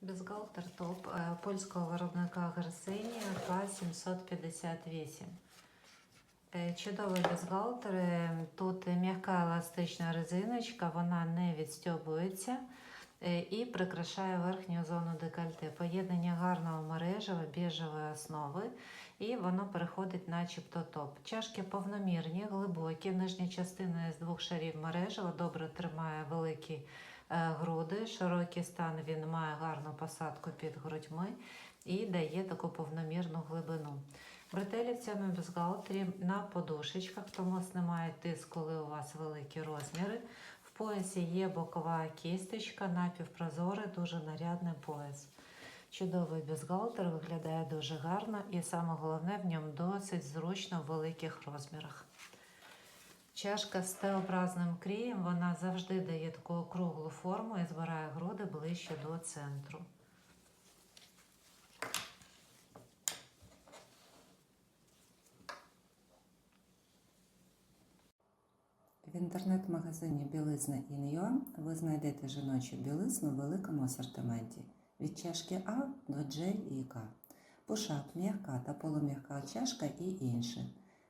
Бюстгальтер топ е, польського виробника Гарсині К758. Е, Чудовий бюстгальтер. Е, Тут м'яка еластична резиночка, вона не відстьобується і прикрашає верхню зону декольте. Поєднання гарного мережева, біжевої основи, і воно переходить начебто топ. Чашки повномірні, глибокі. Нижня частина з двох шарів мережева добре тримає великі е, груди, широкий стан він має гарну посадку під грудьми і дає таку повномірну глибину. Бретелі в цьому бюстгальтері на подушечках, тому знімає тиск, коли у вас великі розміри. В поясі є бокова кісточка, напівпрозорий, дуже нарядний пояс. Чудовий бюстгальтер виглядає дуже гарно і саме головне в ньому досить зручно в великих розмірах. Чашка з Т-образним крієм вона завжди дає таку округлу форму і збирає груди ближче до центру. В інтернет-магазині Білизна Ін'Юа ви знайдете жіночу білизну в великому асортименті від чашки А до J і К. Пушак, м'яка та полум'яка чашка і інше.